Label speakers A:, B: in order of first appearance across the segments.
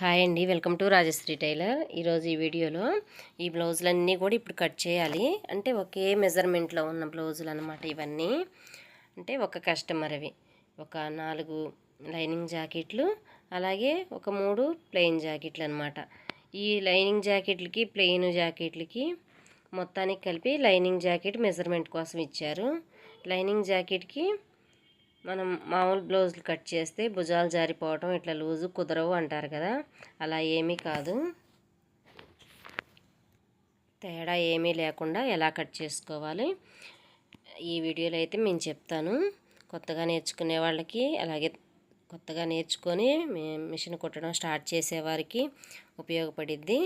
A: Hi అండి. Welcome to Rajashree tailor. ఈరోజు ఈ వీడియోలో ఈ బ్లౌజులన్నీ కూడా ఇప్పుడు కట్ చేయాలి. అంటే ఒకే మెజర్మెంట్లో ఉన్న బ్లౌజులు అనమాట ఇవన్నీ. అంటే ఒక కస్టమర్ అవి ఒక నాలుగు లైనింగ్ జాకెట్లు అలాగే ఒక మూడు ప్లెయిన్ జాకెట్లు అనమాట ఈ లైనింగ్ జాకెట్లకి ప్లెయిన్ జాకెట్లకి మొత్తానికి కలిపి లైనింగ్ జాకెట్ మెజర్మెంట్ కోసం ఇచ్చారు. లైనింగ్ జాకెట్కి మనం మామూలు బ్లౌజులు కట్ చేస్తే భుజాలు జారిపోవటం ఇట్లా లూజు కుదరవు అంటారు కదా. అలా ఏమీ కాదు. తేడా ఏమీ లేకుండా ఎలా కట్ చేసుకోవాలి? ఈ వీడియోలో అయితే నేను చెప్తాను. కొత్తగా నేర్చుకునే వాళ్ళకి అలాగే కొత్తగా నేర్చుకొని మిషన్ కుట్టడం స్టార్ట్ చేసేవారికి ఉపయోగపడిద్ది.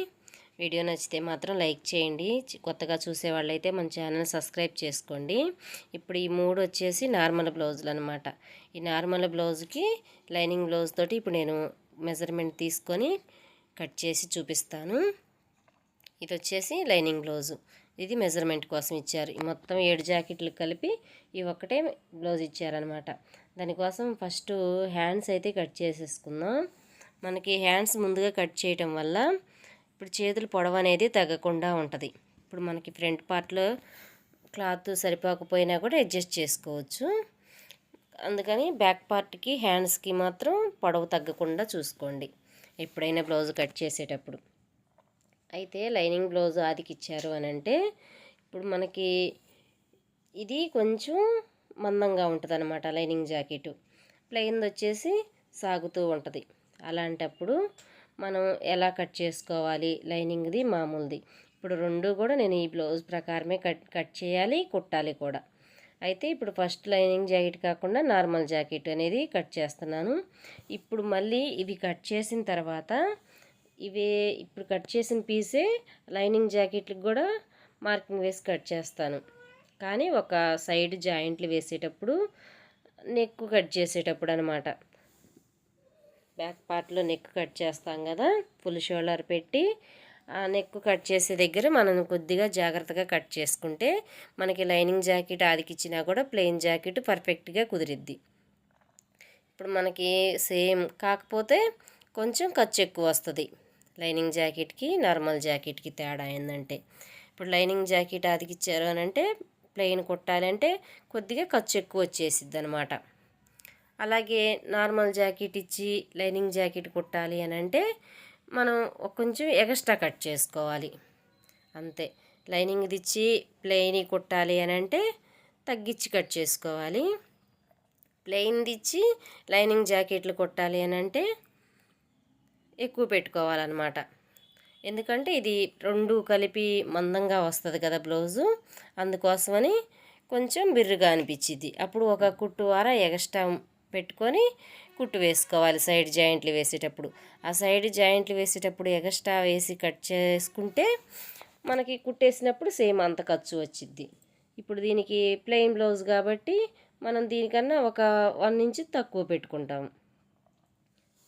A: వీడియో నచ్చితే మాత్రం లైక్ చేయండి. కొత్తగా చూసేవాళ్ళైతే మన ఛానల్ సబ్స్క్రైబ్ చేసుకోండి. ఇప్పుడు ఈ మూడు వచ్చేసి నార్మల్ బ్లౌజులు అనమాట ఈ నార్మల్ బ్లౌజ్కి లైనింగ్ బ్లౌజ్ తోటి ఇప్పుడు నేను మెజర్మెంట్ తీసుకొని కట్ చేసి చూపిస్తాను. ఇది వచ్చేసి లైనింగ్ బ్లౌజు. ఇది మెజర్మెంట్ కోసం ఇచ్చారు. మొత్తం ఏడు జాకెట్లు కలిపి ఈ ఒక్కటే బ్లౌజ్ ఇచ్చారనమాట దానికోసం ఫస్ట్ హ్యాండ్స్ అయితే కట్ చేసేసుకుందాం. మనకి హ్యాండ్స్ ముందుగా కట్ చేయటం వల్ల ఇప్పుడు చేతులు పొడవు అనేది తగ్గకుండా ఉంటుంది. ఇప్పుడు మనకి ఫ్రంట్ పార్ట్లో క్లాత్ సరిపోకపోయినా కూడా అడ్జస్ట్ చేసుకోవచ్చు. అందుకని బ్యాక్ పార్ట్కి హ్యాండ్స్కి మాత్రం పొడవు తగ్గకుండా చూసుకోండి. ఎప్పుడైనా బ్లౌజ్ కట్ చేసేటప్పుడు. అయితే లైనింగ్ బ్లౌజ్ ఆదికి ఇచ్చారు అని అంటే ఇప్పుడు మనకి ఇది కొంచెం మందంగా ఉంటుంది అనమాట లైనింగ్ జాకెట్. ప్లెయిన్ వచ్చేసి సాగుతూ ఉంటుంది. అలాంటప్పుడు మనం ఎలా కట్ చేసుకోవాలి? లైనింగ్ది మామూలుది. ఇప్పుడు రెండు కూడా నేను ఈ బ్లౌజ్ ప్రకారమే కట్ కట్ చేయాలి కుట్టాలి కూడా. అయితే ఇప్పుడు ఫస్ట్ లైనింగ్ జాకెట్ కాకుండా నార్మల్ జాకెట్ అనేది కట్ చేస్తున్నాను. ఇప్పుడు మళ్ళీ ఇవి కట్ చేసిన తర్వాత ఇవే ఇప్పుడు కట్ చేసిన పీసే లైనింగ్ జాకెట్లకు కూడా మార్కింగ్ వేసి కట్ చేస్తాను. కానీ ఒక సైడ్ జాయింట్లు వేసేటప్పుడు నెక్ కట్ చేసేటప్పుడు అనమాట బ్యాక్ పార్ట్లో నెక్ కట్ చేస్తాం కదా ఫుల్ షోల్డర్ పెట్టి ఆ నెక్ కట్ చేసే దగ్గర మనం కొద్దిగా జాగ్రత్తగా కట్ చేసుకుంటే మనకి లైనింగ్ జాకెట్ ఆదికిచ్చినా కూడా ప్లెయిన్ జాకెట్ పర్ఫెక్ట్గా కుదిరిద్ది. ఇప్పుడు మనకి సేమ్ కాకపోతే కొంచెం ఖర్చు ఎక్కువ వస్తుంది. లైనింగ్ జాకెట్కి నార్మల్ జాకెట్కి తేడా ఏంటంటే ఇప్పుడు లైనింగ్ జాకెట్ ఆదికిచ్చారు అని అంటే ప్లెయిన్ కుట్టాలంటే కొద్దిగా ఖర్చు ఎక్కువ వచ్చేసిద్ది అనమాట అలాగే నార్మల్ జాకెట్ ఇచ్చి లైనింగ్ జాకెట్ కుట్టాలి అని అంటే మనం కొంచెం ఎక్స్ట్రా కట్ చేసుకోవాలి. అంతే. లైనింగ్ ఇచ్చి ప్లెయిన్ కుట్టాలి అని అంటే తగ్గించి కట్ చేసుకోవాలి. ప్లెయిన్ ఇచ్చి లైనింగ్ జాకెట్లు కుట్టాలి అని అంటే ఎక్కువ పెట్టుకోవాలన్నమాట. ఎందుకంటే ఇది రెండు కలిపి మందంగా వస్తుంది కదా బ్లౌజు. అందుకోసమని కొంచెం బిర్రుగా అనిపించింది అప్పుడు ఒక కుట్టు వార ఎగస్ట్రా పెట్టుకొని కుట్టు వేసుకోవాలి సైడ్ జాయింట్లు వేసేటప్పుడు. ఆ సైడ్ జాయింట్లు వేసేటప్పుడు ఎగస్ట్రా వేసి కట్ చేసుకుంటే మనకి కుట్టేసినప్పుడు సేమ్ అంత ఖర్చు వచ్చిద్ది. ఇప్పుడు దీనికి ప్లెయిన్ బ్లౌజ్ కాబట్టి మనం దీనికన్నా ఒక వన్ ఇంచ్ తక్కువ పెట్టుకుంటాం.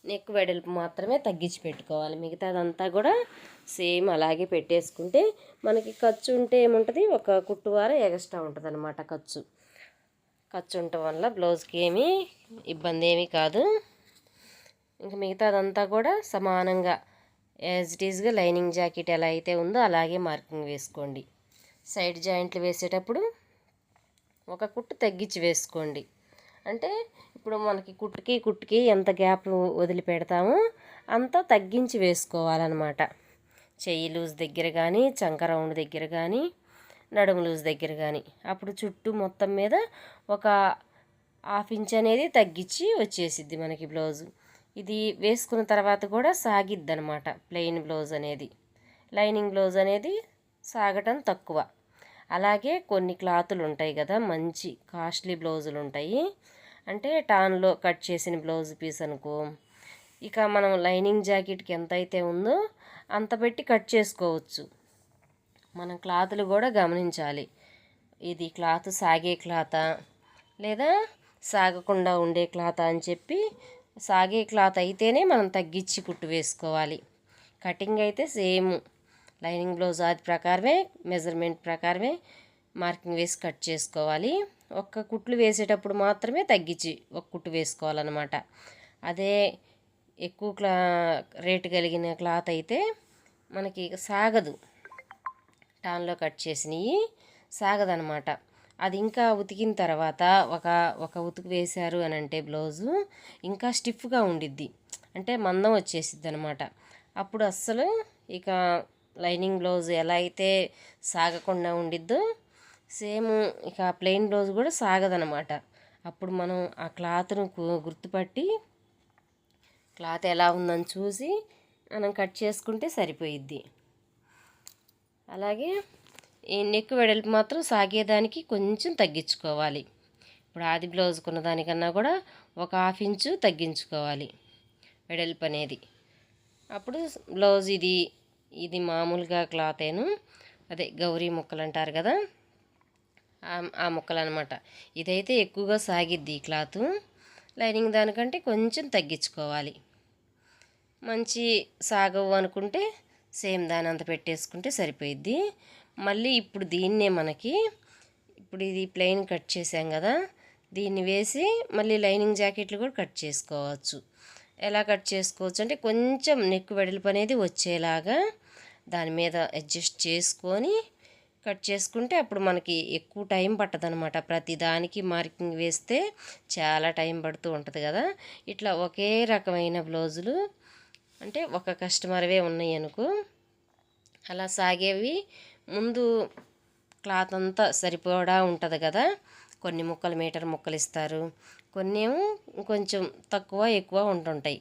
A: నెక్ వెడల్పు మాత్రమే తగ్గించి పెట్టుకోవాలి. మిగతాదంతా కూడా సేమ్ అలాగే పెట్టేసుకుంటే మనకి ఖర్చు ఉంటే ఏముంటుంది? ఒక కుట్టువార ఎక్స్ట్రా ఉంటుంది అనమాట ఖర్చు. ఖర్చు ఉండటం వల్ల బ్లౌజ్కి ఏమీ ఇబ్బంది ఏమీ కాదు. ఇంకా మిగతాదంతా కూడా సమానంగా యాజ్ ఇట్ ఈజ్గా లైనింగ్ జాకెట్ ఎలా అయితే ఉందో అలాగే మార్కింగ్ వేసుకోండి. సైడ్ జాయింట్లు వేసేటప్పుడు ఒక కుట్టు తగ్గించి వేసుకోండి. అంటే ఇప్పుడు మనకి కుట్టుకి కుట్టుకి ఎంత గ్యాప్ వదిలిపెడతామో అంత తగ్గించి వేసుకోవాలన్నమాట. చెయ్యి లూజ్ దగ్గర కానీ చంక రౌండ్ దగ్గర కానీ నడుము లూజ్ దగ్గర కానీ అప్పుడు చుట్టూ మొత్తం మీద ఒక హాఫ్ ఇంచ్ అనేది తగ్గించి వచ్చేసిద్ది మనకి బ్లౌజు. ఇది వేసుకున్న తర్వాత కూడా సాగిద్ది అనమాట ప్లెయిన్ బ్లౌజ్ అనేది. లైనింగ్ బ్లౌజ్ అనేది సాగటం తక్కువ. అలాగే కొన్ని క్లాతులు ఉంటాయి కదా మంచి కాస్ట్లీ బ్లౌజులు ఉంటాయి. అంటే టాన్లో కట్ చేసిన బ్లౌజ్ పీస్ అనుకో ఇక మనం లైనింగ్ జాకెట్కి ఎంత అయితే ఉందో అంత పెట్టి కట్ చేసుకోవచ్చు. మనం క్లాతులు కూడా గమనించాలి. ఇది క్లాత్ సాగే క్లాత? లేదా సాగకుండా ఉండే క్లాత్ అని చెప్పి సాగే క్లాత్ అయితేనే మనం తగ్గించి కుట్టు వేసుకోవాలి. కటింగ్ అయితే సేమ్. లైనింగ్ బ్లౌజ్ అది ప్రకారమే మెజర్మెంట్ ప్రకారమే మార్కింగ్ వేసి కట్ చేసుకోవాలి. ఒక్క కుట్లు వేసేటప్పుడు మాత్రమే తగ్గించి ఒక కుట్టు వేసుకోవాలన్నమాట. అదే ఎక్కువ క్లా రేటు కలిగిన క్లాత్ అయితే మనకి సాగదు. టాన్లో కట్ చేసినవి సాగదనమాట. అది ఇంకా ఉతికిన తర్వాత ఒక ఒక ఉతుకు వేశారు అని అంటే బ్లౌజు ఇంకా స్టిఫ్గా ఉండిద్ది. అంటే మందం వచ్చేసిద్ది అనమాట అప్పుడు అస్సలు ఇక లైనింగ్ బ్లౌజ్ ఎలా అయితే సాగకుండా ఉండిద్దో సేమ్ ఇక ప్లెయిన్ బ్లౌజ్ కూడా సాగదనమాట. అప్పుడు మనం ఆ క్లాత్ను గుర్తుపట్టి క్లాత్ ఎలా ఉందని చూసి మనం కట్ చేసుకుంటే సరిపోయిద్ది. అలాగే ఈ నెక్ వెడల్పు మాత్రం సాగేదానికి కొంచెం తగ్గించుకోవాలి. ఇప్పుడు ఆది బ్లౌజ్ కొన్న దానికన్నా కూడా ఒక హాఫ్ ఇంచు తగ్గించుకోవాలి వెడల్పు అనేది. అప్పుడు బ్లౌజ్ ఇది ఇది మామూలుగా క్లాతేను అదే గౌరీ ముక్కలు అంటారు కదా ఆ ముక్కలు అనమాట ఇదైతే ఎక్కువగా సాగిద్ది ఈ క్లాత్. లైనింగ్ దానికంటే కొంచెం తగ్గించుకోవాలి. మంచి సాగవు అనుకుంటే సేమ్ దాని అంత పెట్టేసుకుంటే సరిపోయిద్ది. మళ్ళీ ఇప్పుడు దీన్నే మనకి ఇప్పుడు ఇది ప్లెయిన్ కట్ చేసాం కదా దీన్ని వేసి మళ్ళీ లైనింగ్ జాకెట్లు కూడా కట్ చేసుకోవచ్చు. ఎలా కట్ చేసుకోవచ్చు అంటే కొంచెం నెక్ వెడల్పు అనేది వచ్చేలాగా దాని మీద అడ్జస్ట్ చేసుకొని కట్ చేసుకుంటే అప్పుడు మనకి ఎక్కువ టైం పట్టదనమాట. ప్రతి దానికి మార్కింగ్ వేస్తే చాలా టైం పడుతూ ఉంటుంది కదా. ఇట్లా ఒకే రకమైన బ్లౌజులు అంటే ఒక కస్టమర్వే ఉన్నాయి అనుకో అలా సాగేవి. ముందు క్లాత్ అంతా సరిపోడా ఉంటుంది కదా కొన్ని ముక్కలు మీటర్ ముక్కలు ఇస్తారు. కొన్ని ఏమో కొంచెం తక్కువ ఎక్కువ ఉంటుంటాయి.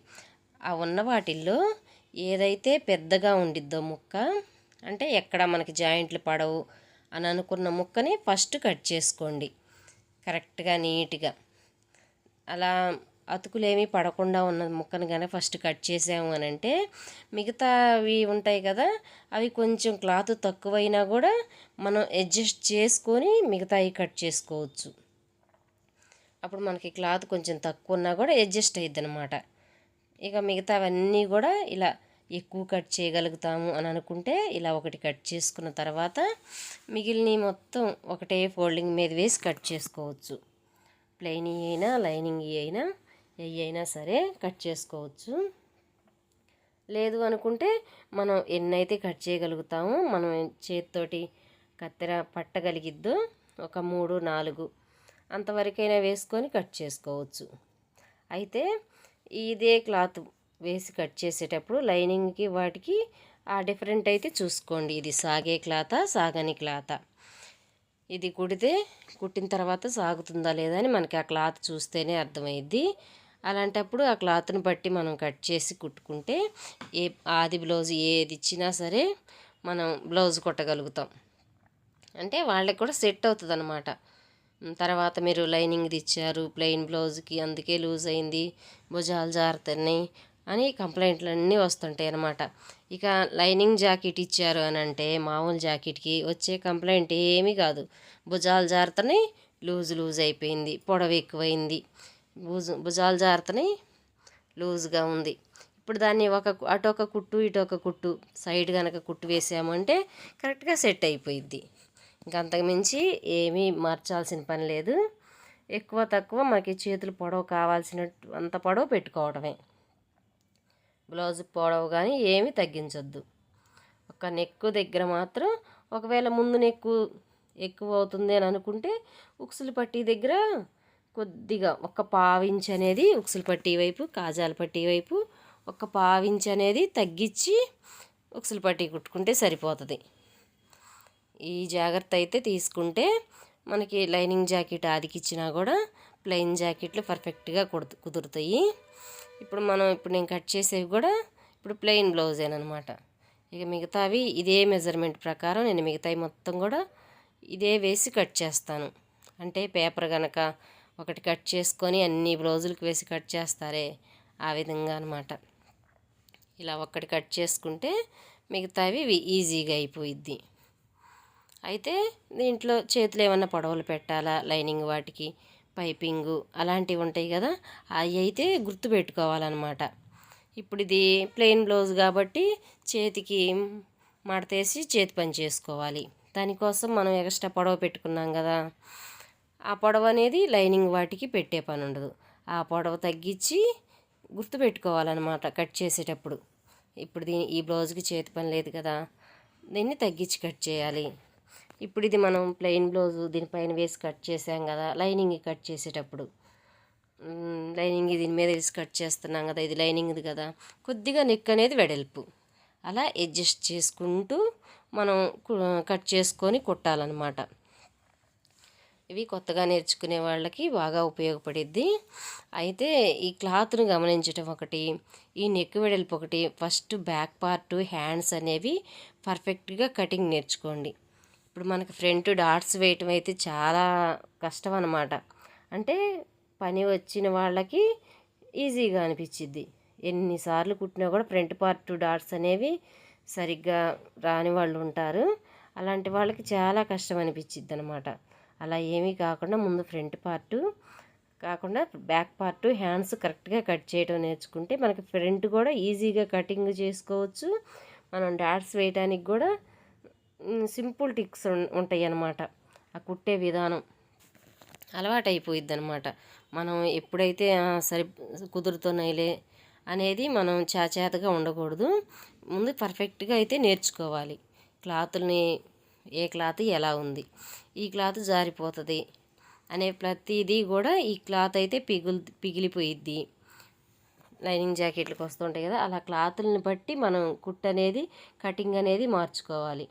A: ఆ ఉన్న వాటిల్లో ఏదైతే పెద్దగా ఉండిద్దో ముక్క అంటే ఎక్కడ మనకి జాయింట్లు పడవు అని అనుకున్న ముక్కని ఫస్ట్ కట్ చేసుకోండి. కరెక్ట్గా నీట్గా. అలా అతుకులేమీ పడకుండా ఉన్న ముక్కను కానీ ఫస్ట్ కట్ చేసాము అని అంటే మిగతా అవి ఉంటాయి కదా అవి కొంచెం క్లాత్ తక్కువైనా కూడా మనం అడ్జస్ట్ చేసుకొని మిగతావి కట్ చేసుకోవచ్చు. అప్పుడు మనకి క్లాత్ కొంచెం తక్కువ ఉన్నా కూడా అడ్జస్ట్ అయ్యిద్ది అనమాట ఇక మిగతావన్నీ కూడా ఇలా ఎక్కువ కట్ చేయగలుగుతాము అని అనుకుంటే ఇలా ఒకటి కట్ చేసుకున్న తర్వాత మిగిలిన మొత్తం ఒకటే ఫోల్డింగ్ మీద వేసి కట్ చేసుకోవచ్చు. ప్లెయిన్ అయినా లైనింగ్ అయినా ఏ అయినా సరే కట్ చేసుకోవచ్చు. లేదు అనుకుంటే మనం ఎన్నైతే కట్ చేయగలుగుతామో మనం చేతితోటి కత్తెర పట్టగలిగిద్దో ఒక మూడు నాలుగు అంతవరకైనా వేసుకొని కట్ చేసుకోవచ్చు. అయితే ఇదే క్లాత్ వేసి కట్ చేసేటప్పుడు లైనింగ్కి వాటికి ఆ డిఫరెంట్ అయితే చూసుకోండి. ఇది సాగే క్లాత సాగని క్లాత. ఇది కుడితే కుట్టిన తర్వాత సాగుతుందా లేదా అని మనకి ఆ క్లాత్ చూస్తేనే అర్థమైద్ది. అలాంటప్పుడు ఆ క్లాత్ని బట్టి మనం కట్ చేసి కుట్టుకుంటే ఏ ఆది బ్లౌజ్ ఏది ఇచ్చినా సరే మనం బ్లౌజ్ కొట్టగలుగుతాం. అంటే వాళ్ళకి కూడా సెట్ అవుతుంది అనమాట తర్వాత మీరు లైనింగ్ ఇచ్చారు ప్లెయిన్ బ్లౌజ్కి అందుకే లూజ్ అయింది భుజాలు జారుతున్నాయి అని కంప్లైంట్లు అన్నీ వస్తుంటాయి అన్నమాట. ఇక లైనింగ్ జాకెట్ ఇచ్చారు అని అంటే మామూలు జాకెట్కి వచ్చే కంప్లైంట్ ఏమీ కాదు. భుజాలు జారుతున్నాయి లూజ్ లూజ్ అయిపోయింది పొడవు ఎక్కువైంది. భుజ భుజాలు జారుతున్నాయి. లూజ్గా ఉంది. ఇప్పుడు దాన్ని ఒక అటు ఒక కుట్టు ఇటు ఒక కుట్టు సైడ్ కనుక కుట్టు వేసామంటే కరెక్ట్గా సెట్ అయిపోయిద్ది. ఇంకంతకుమించి ఏమీ మార్చాల్సిన పని లేదు. ఎక్కువ తక్కువ మనకి చేతులు పొడవు కావాల్సిన అంత పొడవు పెట్టుకోవడమే బ్లౌజ్ పొడవు కానీ ఏమీ తగ్గించొద్దు. ఒక నెక్కు దగ్గర మాత్రం ఒకవేళ ముందు నెక్కు ఎక్కువ అవుతుంది అని అనుకుంటే ఉక్సులు పట్టీ దగ్గర కొద్దిగా ఒక పావించి అనేది ఉక్సులు పట్టి వైపు కాజాల పట్టీ వైపు ఒక పావించి అనేది తగ్గించి ఉక్సులు పట్టీ కుట్టుకుంటే సరిపోతుంది. ఈ జాగ్రత్త అయితే తీసుకుంటే మనకి లైనింగ్ జాకెట్ ఆదికిచ్చినా కూడా ప్లెయిన్ జాకెట్లు పర్ఫెక్ట్గా కుడు కుదురుతాయి. ఇప్పుడు మనం ఇప్పుడు నేను కట్ చేసేవి కూడా ఇప్పుడు ప్లెయిన్ బ్లౌజేనమాట ఇక మిగతావి ఇదే మెజర్మెంట్ ప్రకారం నేను మిగతావి మొత్తం కూడా ఇదే వేసి కట్ చేస్తాను. అంటే పేపర్ కనుక ఒకటి కట్ చేసుకొని అన్ని బ్లౌజులకు వేసి కట్ చేస్తారే ఆ విధంగా అనమాట ఇలా ఒక్కటి కట్ చేసుకుంటే మిగతావి ఈజీగా అయిపోయిద్ది. అయితే దీంట్లో చేతులు ఏమన్నా పొడవలు పెట్టాలా? లైనింగ్ వాటికి పైపింగు అలాంటివి ఉంటాయి కదా అవి అయితే గుర్తుపెట్టుకోవాలన్నమాట ఇప్పుడు ఇది ప్లెయిన్ బ్లౌజ్ కాబట్టి చేతికి మడతేసి చేతి పని చేసుకోవాలి. దానికోసం మనం ఎక్స్ట్రా పొడవ పెట్టుకున్నాం కదా ఆ పొడవ అనేది లైనింగ్ వాటికి పెట్టే పని ఉండదు. ఆ పొడవ తగ్గించి గుర్తుపెట్టుకోవాలన్నమాట కట్ చేసేటప్పుడు. ఇప్పుడు దీని ఈ బ్లౌజ్కి చేతి పని లేదు కదా దీన్ని తగ్గించి కట్ చేయాలి. ఇప్పుడు ఇది మనం ప్లెయిన్ బ్లౌజ్ దీనిపైన వేసి కట్ చేసాం కదా లైనింగ్ కట్ చేసేటప్పుడు. లైనింగ్ దీని మీద వేసి కట్ చేస్తున్నాం కదా ఇది లైనింగ్ది కదా కొద్దిగా నెక్ అనేది వెడల్పు. అలా అడ్జస్ట్ చేసుకుంటూ మనం కట్ చేసుకొని కుట్టాలన్నమాట. ఇవి కొత్తగా నేర్చుకునే వాళ్ళకి బాగా ఉపయోగపడిద్ది. అయితే ఈ క్లాత్ను గమనించడం ఒకటి ఈ నెక్ వెడల్పు ఒకటి ఫస్ట్ బ్యాక్ పార్ట్ హ్యాండ్స్ అనేవి పర్ఫెక్ట్గా కటింగ్ నేర్చుకోండి. ఇప్పుడు మనకి ఫ్రంట్ డాట్స్ వేయటం అయితే చాలా కష్టం అన్నమాట అంటే పని వచ్చిన వాళ్ళకి ఈజీగా అనిపించిద్ది ఎన్నిసార్లు కుట్టినా కూడా ఫ్రంట్ పార్ట్ డాట్స్ అనేవి సరిగ్గా రాని వాళ్ళు ఉంటారు. అలాంటి వాళ్ళకి చాలా కష్టం అనిపించిద్ది అనమాట అలా ఏమీ కాకుండా ముందు ఫ్రంట్ పార్టు కాకుండా బ్యాక్ పార్ట్ హ్యాండ్స్ కరెక్ట్గా కట్ చేయడం నేర్చుకుంటే మనకి ఫ్రంట్ కూడా ఈజీగా కటింగ్ చేసుకోవచ్చు. మనం డాట్స్ వేయడానికి కూడా సింపుల్ టిక్స్ ఉంటాయి అన్నమాట ఆ కుట్టే విధానం అలవాటు అయిపోయిద్ది అనమాట మనం ఎప్పుడైతే సరి కుదురుతున్నాయిలే అనేది మనం చాచేతగా ఉండకూడదు. ముందు పర్ఫెక్ట్గా అయితే నేర్చుకోవాలి. క్లాతుల్ని ఏ క్లాత్ ఎలా ఉంది? ఈ క్లాత్ జారిపోతుంది అనే ప్రతిదీ కూడా ఈ క్లాత్ అయితే పిగులు పిగిలిపోయిద్ది. లైనింగ్ జాకెట్లకు వస్తుంటాయి కదా అలా క్లాతుల్ని బట్టి మనం కుట్ అనేది కటింగ్ అనేది మార్చుకోవాలి.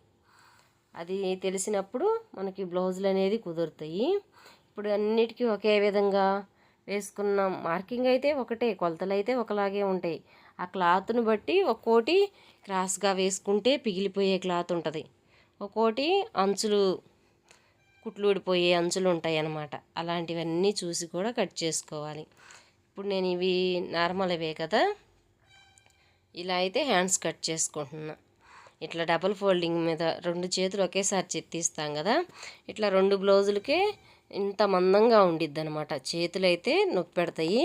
A: అది తెలిసినప్పుడు మనకి బ్లౌజులు అనేది కుదురుతాయి. ఇప్పుడు అన్నిటికీ ఒకే విధంగా వేసుకున్న. మార్కింగ్ అయితే ఒకటే కొలతలు అయితే ఒకలాగే ఉంటాయి. ఆ క్లాత్ను బట్టి ఒక్కోటి క్రాస్గా వేసుకుంటే పిగిలిపోయే క్లాత్ ఉంటుంది. ఒక్కోటి అంచులు కుట్లు ఊడిపోయే అంచులు ఉంటాయి అన్నమాట అలాంటివన్నీ చూసి కూడా కట్ చేసుకోవాలి. ఇప్పుడు నేను ఇవి నార్మల్ అవే కదా. ఇలా అయితే హ్యాండ్స్ కట్ చేసుకుంటున్నా. ఇట్లా డబుల్ ఫోల్డింగ్ మీద రెండు చేతులు ఒకేసారి చెత్తిస్తాం కదా. ఇట్లా రెండు బ్లౌజులకే ఇంత మందంగా ఉండిద్ది అనమాట చేతులు అయితే నొప్పి పెడతాయి.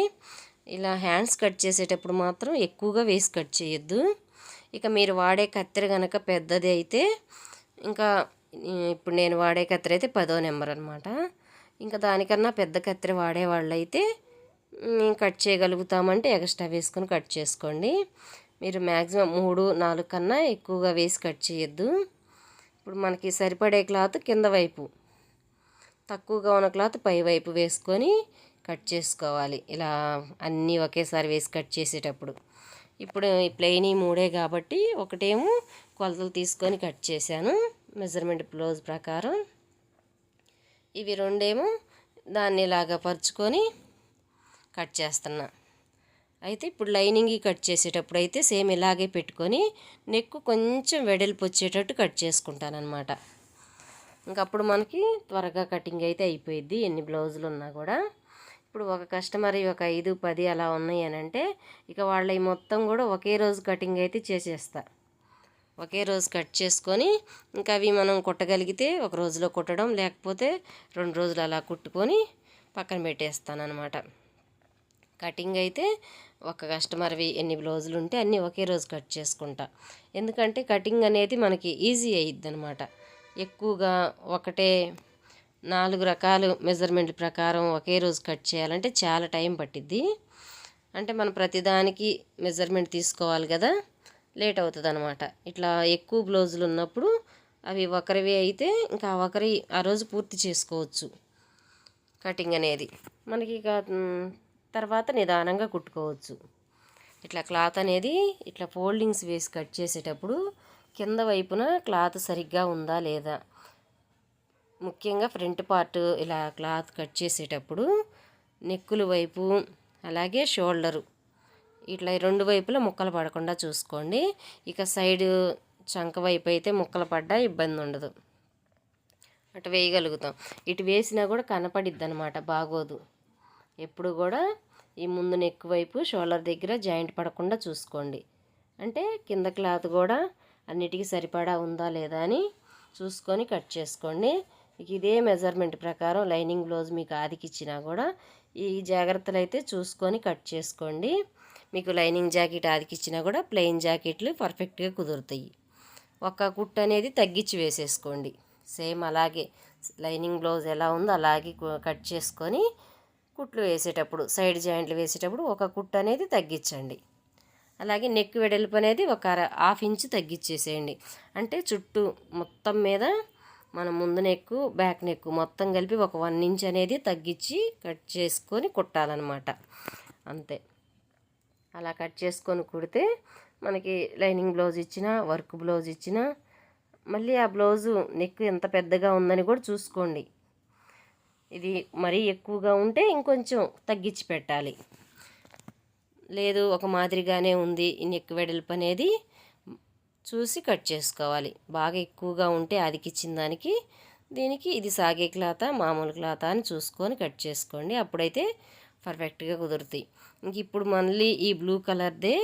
A: ఇలా హ్యాండ్స్ కట్ చేసేటప్పుడు మాత్రం ఎక్కువగా వేసి కట్ చేయొద్దు. ఇక మీరు వాడే కత్తెర కనుక పెద్దది అయితే ఇంకా ఇప్పుడు నేను వాడే కత్తెర అయితే పదో నెంబర్ అనమాట ఇంకా దానికన్నా పెద్ద కత్తెర వాడే వాళ్ళైతే కట్ చేయగలుగుతామంటే ఎక్స్ట్రా వేసుకొని కట్ చేసుకోండి. మీరు మ్యాక్సిమం మూడు నాలుగు కన్నా ఎక్కువగా వేసి కట్ చేయొద్దు. ఇప్పుడు మనకి సరిపడే క్లాత్ కింద వైపు తక్కువగా ఉన్న క్లాత్ పై వైపు వేసుకొని కట్ చేసుకోవాలి. ఇలా అన్నీ ఒకేసారి వేసి కట్ చేసేటప్పుడు. ఇప్పుడు ఈ ప్లెయిన్ మూడే కాబట్టి ఒకటేమో కొలతలు తీసుకొని కట్ చేశాను. మెజర్మెంట్ బ్లౌజ్ ప్రకారం. ఇవి రెండేమో దాన్ని ఇలాగా పరుచుకొని కట్ చేస్తున్నా. అయితే ఇప్పుడు లైనింగ్ కట్ చేసేటప్పుడు అయితే సేమ్ ఇలాగే పెట్టుకొని నెక్ కొంచెం వెడల్పు వచ్చేటట్టు కట్ చేసుకుంటానమాట ఇంకప్పుడు మనకి త్వరగా కటింగ్ అయితే అయిపోయిద్ది ఎన్ని బ్లౌజులు ఉన్నా కూడా. ఇప్పుడు ఒక కస్టమర్ ఒక ఐదు పది అలా ఉన్నాయి అని అంటే ఇక వాళ్ళ మొత్తం కూడా ఒకే రోజు కటింగ్ అయితే చేసేస్తా. ఒకే రోజు కట్ చేసుకొని ఇంకా అవి మనం కుట్టగలిగితే ఒక రోజులో కుట్టడం లేకపోతే రెండు రోజులు అలా కుట్టుకొని పక్కన పెట్టేస్తానమాట కటింగ్ అయితే ఒక కస్టమర్వి ఎన్ని బ్లౌజులు ఉంటే అన్నీ ఒకే రోజు కట్ చేసుకుంటా. ఎందుకంటే కటింగ్ అనేది మనకి ఈజీ అయ్యిద్ది అనమాట ఎక్కువగా ఒకటే నాలుగు రకాలు మెజర్మెంట్ ప్రకారం ఒకే రోజు కట్ చేయాలంటే చాలా టైం పట్టిద్ది. అంటే మనం ప్రతిదానికి మెజర్మెంట్ తీసుకోవాలి కదా. లేట్ అవుతుంది అనమాట ఇట్లా ఎక్కువ బ్లౌజులు ఉన్నప్పుడు అవి ఒకరివి అయితే ఇంకా ఒకరి ఆ రోజు పూర్తి చేసుకోవచ్చు. కటింగ్ అనేది. మనకి ఇక తర్వాత నిదానంగా కుట్టుకోవచ్చు. ఇట్లా క్లాత్ అనేది ఇట్లా ఫోల్డింగ్స్ వేసి కట్ చేసేటప్పుడు కింద వైపున క్లాత్ సరిగ్గా ఉందా లేదా? ముఖ్యంగా ఫ్రంట్ పార్ట్ ఇలా క్లాత్ కట్ చేసేటప్పుడు నెక్కుల వైపు అలాగే షోల్డరు ఇట్లా రెండు వైపులా ముక్కలు పడకుండా చూసుకోండి. ఇక సైడ్ చంక వైపు అయితే ముక్కలు పడ్డా ఇబ్బంది ఉండదు. అటు వేయగలుగుతాం. ఇటు వేసినా కూడా కనపడిద్ది అనమాట బాగోదు. ఎప్పుడు కూడా ఈ ముందు నెక్ వైపు షోల్డర్ దగ్గర జాయింట్ పడకుండా చూసుకోండి. అంటే కింద క్లాత్ కూడా అన్నిటికీ సరిపడా ఉందా లేదా అని చూసుకొని కట్ చేసుకోండి. మీకు ఇదే మెజర్మెంట్ ప్రకారం లైనింగ్ బ్లౌజ్ మీకు ఆదికిచ్చినా కూడా ఈ జాగ్రత్తలు అయితే చూసుకొని కట్ చేసుకోండి. మీకు లైనింగ్ జాకెట్ ఆదికిచ్చినా కూడా ప్లెయిన్ జాకెట్లు పర్ఫెక్ట్గా కుదురుతాయి. ఒక్క కుట్టు అనేది తగ్గించి వేసేసుకోండి. సేమ్ అలాగే లైనింగ్ బ్లౌజ్ ఎలా ఉందో అలాగే కట్ చేసుకొని కుట్లు వేసేటప్పుడు సైడ్ జాయింట్లు వేసేటప్పుడు ఒక కుట్టు అనేది తగ్గించండి. అలాగే నెక్ వెడల్పు అనేది ఒక హాఫ్ ఇంచ్ తగ్గించేసేయండి. అంటే చుట్టూ మొత్తం మీద మన ముందు నెక్కు బ్యాక్ నెక్ మొత్తం కలిపి ఒక వన్ ఇంచ్ అనేది తగ్గించి కట్ చేసుకొని కుట్టాలన్నమాట. అంతే. అలా కట్ చేసుకొని కుడితే మనకి లైనింగ్ బ్లౌజ్ ఇచ్చినా వర్క్ బ్లౌజ్ ఇచ్చినా మళ్ళీ ఆ బ్లౌజు నెక్ ఎంత పెద్దగా ఉందని కూడా చూసుకోండి. ఇది మరీ ఎక్కువగా ఉంటే ఇంకొంచెం తగ్గించి పెట్టాలి. లేదు ఒక మాదిరిగానే ఉంది ఈ నెక్ వెడల్పు అనేది. చూసి కట్ చేసుకోవాలి. బాగా ఎక్కువగా ఉంటే అదికిచ్చిన దానికి దీనికి ఇది సాగే క్లాత మామూలు క్లాత అని చూసుకొని కట్ చేసుకోండి. అప్పుడైతే పర్ఫెక్ట్గా కుదురుతాయి. ఇంక ఇప్పుడు మళ్ళీ ఈ బ్లూ కలర్దే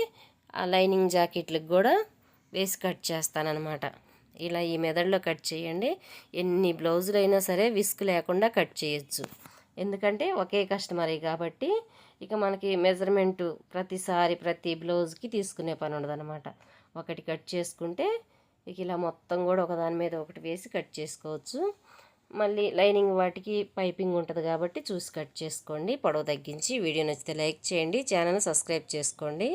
A: ఆ లైనింగ్ జాకెట్లకు కూడా వేసి కట్ చేస్తానన్నమాట. ఇలా ఈ మెదడులో కట్ చేయండి. ఎన్ని బ్లౌజులు అయినా సరే విస్క్ లేకుండా కట్ చేయొచ్చు. ఎందుకంటే ఒకే కస్టమరే కాబట్టి ఇక మనకి మెజర్మెంట్ ప్రతిసారి ప్రతి బ్లౌజ్కి తీసుకునే పని ఉండదన్నమాట. ఒకటి కట్ చేసుకుంటే ఇక ఇలా మొత్తం కూడా ఒకదాని మీద ఒకటి వేసి కట్ చేసుకోవచ్చు. మళ్ళీ లైనింగ్ వాటికి పైపింగ్ ఉంటుంది కాబట్టి చూసి కట్ చేసుకోండి. పొడవు తగ్గించి వీడియో నచ్చితే లైక్ చేయండి. ఛానల్ సబ్స్క్రైబ్ చేసుకోండి.